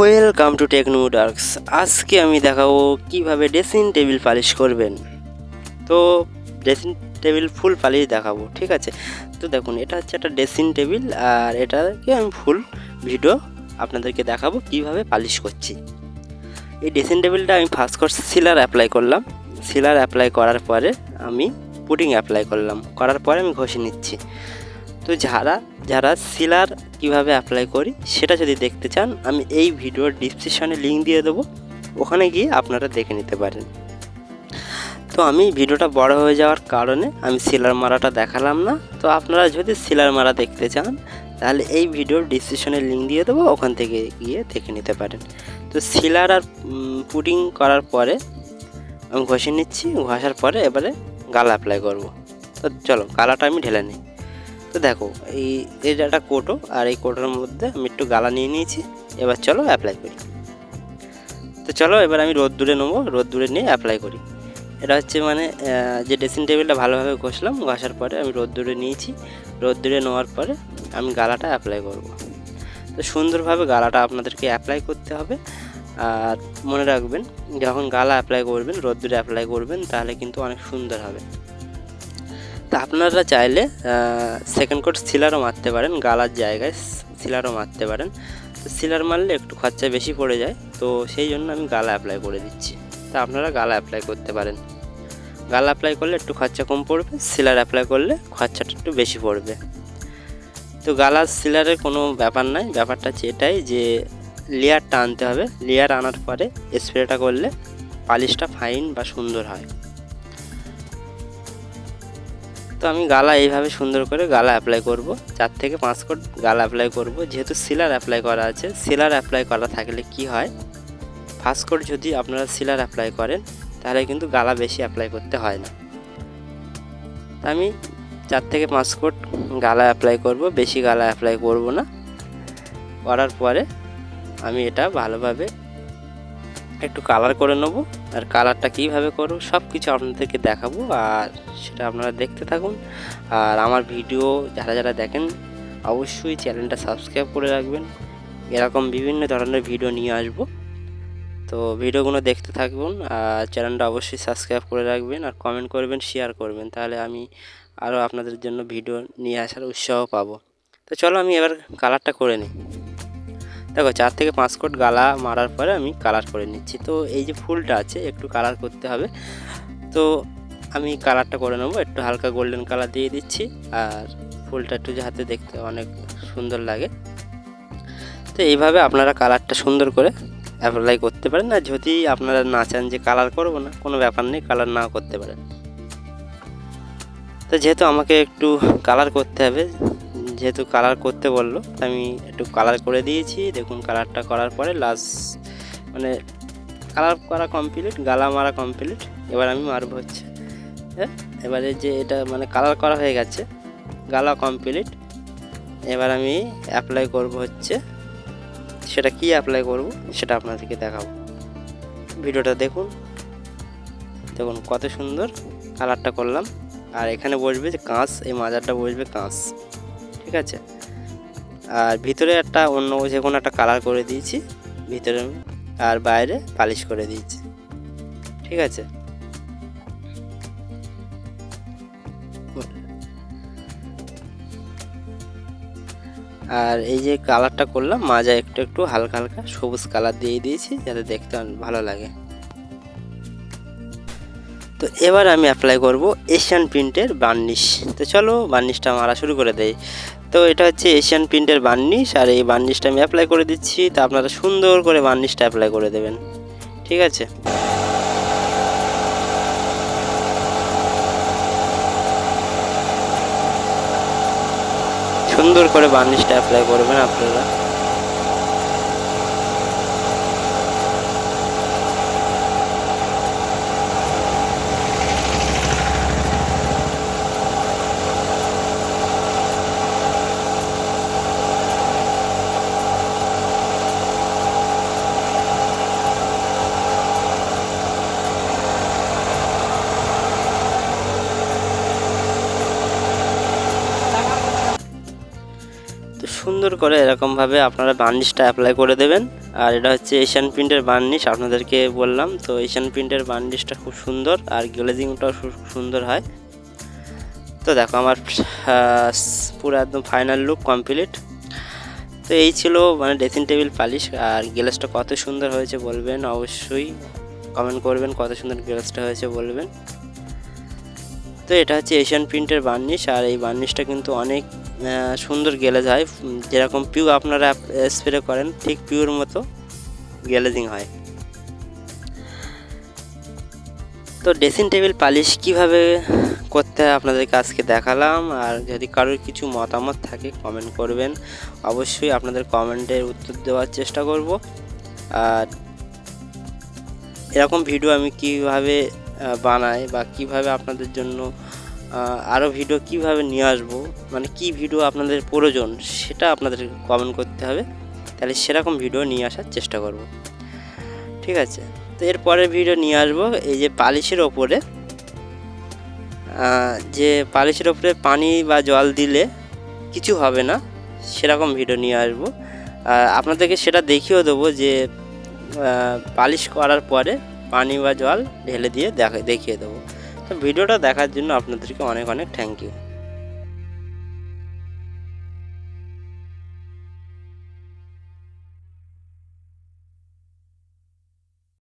Welcome to techno ডার্কস আজকে আমি দেখাবো কীভাবে ড্রেসিং টেবিল পালিশ করবেন। তো ড্রেসিং টেবিল ফুল পালিশ দেখাবো, ঠিক আছে? তো দেখুন, এটা হচ্ছে একটা ড্রেসিং টেবিল আর এটাকে আমি ফুল ভিডিও আপনাদেরকে দেখাবো কীভাবে পালিশ করছি। এই ড্রেসিং টেবিলটা আমি ফার্স্ট কোর্স সিলার অ্যাপ্লাই করলাম। সিলার অ্যাপ্লাই করার পরে আমি পুডিং অ্যাপ্লাই করলাম। করার পরে আমি ঘষে নিচ্ছি। তো যারা যারা সিলার কীভাবে অ্যাপ্লাই করি সেটা যদি দেখতে চান, আমি এই ভিডিওর ডিসক্রিপশনে লিঙ্ক দিয়ে দেবো। ওখানে গিয়ে আপনারা দেখে নিতে পারেন। তো আমি ভিডিওটা বড় হয়ে যাওয়ার কারণে আমি সিলার মারাটা দেখালাম না। তো আপনারা যদি সিলার মারা দেখতে চান, তাহলে এই ভিডিওর ডিসক্রিপশনে লিঙ্ক দিয়ে দেবো, ওখান থেকে গিয়ে দেখে নিতে পারেন। তো সিলার আর পুটিং করার পরে আমি ঘষে নিচ্ছি, ঘষার পরে এবারে গালা অ্যাপ্লাই করব। তো চলো, গালাটা আমি ঢেলে নিই। তো দেখো, এই এটা একটা কোটো, আর এই কোটোর মধ্যে আমি একটু গালা নিয়ে নিয়েছি। এবার চলো অ্যাপ্লাই করি। তো চলো, এবার আমি রোদ দূরে নেব রোদ দূরে নিয়ে অ্যাপ্লাই করি। এটা হচ্ছে মানে যে ড্রেসিং টেবিলটা ভালোভাবে ঘষলাম, ঘষার পরে আমি রোদ দূরে নিয়েছি। রোদ দূরে নেওয়ার পরে আমি গালাটা অ্যাপ্লাই করব। তো সুন্দরভাবে গালাটা আপনাদেরকে অ্যাপ্লাই করতে হবে। আর মনে রাখবেন, যখন গালা অ্যাপ্লাই করবেন, রোদ্দুরে অ্যাপ্লাই করবেন, তাহলে কিন্তু অনেক সুন্দর হবে। তা আপনারা চাইলে সেকেন্ড কোট সিলারও মারতে পারেন, গালার জায়গায় সিলারও মারতে পারেন। তো সিলার মারলে একটু খরচা বেশি পড়ে যায়, তো সেই জন্য আমি গালা অ্যাপ্লাই করে দিচ্ছি। তা আপনারা গালা অ্যাপ্লাই করতে পারেন। গালা অ্যাপ্লাই করলে একটু খরচা কম পড়বে সিলার অ্যাপ্লাই করলে খরচাটা একটু বেশি পড়বে। তো গালা সিলারের কোনো ব্যাপার নাই, ব্যাপারটা হচ্ছে এটাই যে লেয়ারটা আনতে হবে। লেয়ার আনার পরে স্প্রেটা করলে পালিশটা ফাইন বা সুন্দর হয়। তো আমি গালা এইভাবে সুন্দর করে গালা অ্যাপ্লাই করব। চার থেকে পাঁচ কোট গালা অ্যাপ্লাই করব। যেহেতু সিলার অ্যাপ্লাই করা আছে সিলার অ্যাপ্লাই করা থাকলে কি হয়? ফার্স্ট কোট যদি আপনারা সিলার অ্যাপ্লাই করেন, তাহলে কিন্তু গালা বেশি অ্যাপ্লাই করতে হয় না। আমি চার থেকে পাঁচ কোট গালা অ্যাপ্লাই করব, বেশি গালা অ্যাপ্লাই করব না। করার পরে আমি এটা ভালোভাবে একটু কালার করে নেব। আর কালারটা কীভাবে করব সব কিছু আপনাদেরকে দেখাবো, আর সেটা আপনারা দেখতে থাকুন। আর আমার ভিডিও যারা যারা দেখেন, অবশ্যই চ্যানেলটা সাবস্ক্রাইব করে রাখবেন। এরকম বিভিন্ন ধরনের ভিডিও নিয়ে আসব। তো ভিডিওগুলো দেখতে থাকবেন আর চ্যানেলটা অবশ্যই সাবস্ক্রাইব করে রাখবেন, আর কমেন্ট করবেন শেয়ার করবেন। তাহলে আমি আরও আপনাদের জন্য ভিডিও নিয়ে আসার উৎসাহ পাবো। তো চলো আমি এবার কালারটা করে নিই। দেখো, চার থেকে পাঁচ কোট গালা মারার পরে আমি কালার করে নিচ্ছি। তো এই যে ফুলটা আছে, একটু কালার করতে হবে। তো আমি কালারটা করে নেব, একটু হালকা গোল্ডেন কালার দিয়ে দিচ্ছি। আর ফুলটা একটু যে হাতে দেখতে অনেক সুন্দর লাগে। তো এইভাবে আপনারা কালারটা সুন্দর করে অ্যাপ্লাই করতে পারেন। আর যদি আপনারা না চান যে কালার করব না, কোনো ব্যাপার নেই কালার নাও করতে পারেন। তো যেহেতু আমাকে একটু কালার করতে হবে যেহেতু কালার করতে বলল আমি একটু কালার করে দিয়েছি। দেখুন কালারটা করার পরে লাস্ট মানে কালার করা কমপ্লিট গালা মারা কমপ্লিট এবার আমি মারবো হচ্ছে। হ্যাঁ? এবারে যে এটা মানে কালার করা হয়ে গেছে, গালা কমপ্লিট এবার আমি অ্যাপ্লাই করব হচ্ছে, সেটা কি অ্যাপ্লাই করব সেটা আপনাদেরকে দেখাবো। ভিডিওটা দেখুন। দেখুন কত সুন্দর কালারটা করলাম। আর এখানে বসবে যে কাঁচ এই মাজারটা বসবে কাঁচ ঠিক আছে? আর ভিতরে একটা অন্য যে কোনো একটা কালার করে দিয়েছি, ভিতরে আর বাইরে পালিশ করে দিয়েছি। ঠিক আছে? আর এই যে কালারটা করলাম, মাজা একটু একটু হালকা হালকা সবুজ কালার দিয়ে দিয়েছি, যাতে দেখতে ভালো লাগে। তো এবার আমি অ্যাপ্লাই করব এশিয়ান প্রিন্টের বার্নিশ তো চলো বার্নিশটা মারা শুরু করে দেই। তো এটা হচ্ছে এশিয়ান প্রিন্টের বার্নিশ আর এই বার্নিশটা আমি অ্যাপ্লাই করে দিচ্ছি। তা আপনারা সুন্দর করে বার্নিশটা অ্যাপ্লাই করে দেবেন। ঠিক আছে? সুন্দর করে বার্নিশটা অ্যাপ্লাই করবেন আপনারা। সুন্দর করে এরকমভাবে আপনারা বার্নিশটা অ্যাপ্লাই করে দেবেন। আর এটা হচ্ছে এশিয়ান প্রিন্টের বার্নিশ আপনাদেরকে বললাম। তো এশিয়ান প্রিন্টের বার্নিশটা খুব সুন্দর, আর গ্লেজিংটাও খুব সুন্দর হয়। তো দেখো আমার পুরো একদম ফাইনাল লুক কমপ্লিট তো এই ছিল মানে ড্রেসিং টেবিল পালিশ, আর গ্লাসটা কত সুন্দর হয়েছে বলবেন অবশ্যই কমেন্ট করবেন, কত সুন্দর গ্লাসটা হয়েছে বলবেন। তো এটা হচ্ছে এশিয়ান প্রিন্টের বার্নিশ আর এই বার্নিশটা কিন্তু অনেক সুন্দর গ্যালেজ হয় যেরকম পিউ আপনারা স্প্রে করেন, ঠিক পিউর মতো গ্যালেজিং হয়। তো ড্রেসিং টেবিল পালিশ কীভাবে করতে হয় আপনাদেরকে আজকে দেখালাম। আর যদি কারোর কিছু মতামত থাকে কমেন্ট করবেন। অবশ্যই আপনাদের কমেন্টের উত্তর দেওয়ার চেষ্টা করব। আর এরকম ভিডিও আমি কীভাবে বানাই বা কীভাবে আপনাদের জন্য আরও ভিডিও কীভাবে নিয়ে আসব? মানে কি ভিডিও আপনাদের প্রয়োজন সেটা আপনাদের কমেন্ট করতে হবে। তাহলে সেরকম ভিডিও নিয়ে আসার চেষ্টা করব। ঠিক আছে? তো এরপরের ভিডিও নিয়ে আসব, এই যে পালিশের ওপরে। যে পালিশের ওপরে পানি বা জল দিলে কিছু হবে না, সেরকম ভিডিও নিয়ে আসব। আপনাদেরকে সেটা দেখিয়েও দেবো যে পালিশ করার পরে পানি বা জল ঢেলে দিয়ে দেখা, দেখিয়ে দেবো। ভিডিওটা দেখার জন্য আপনাদেরকে অনেক অনেক থ্যাংক ইউ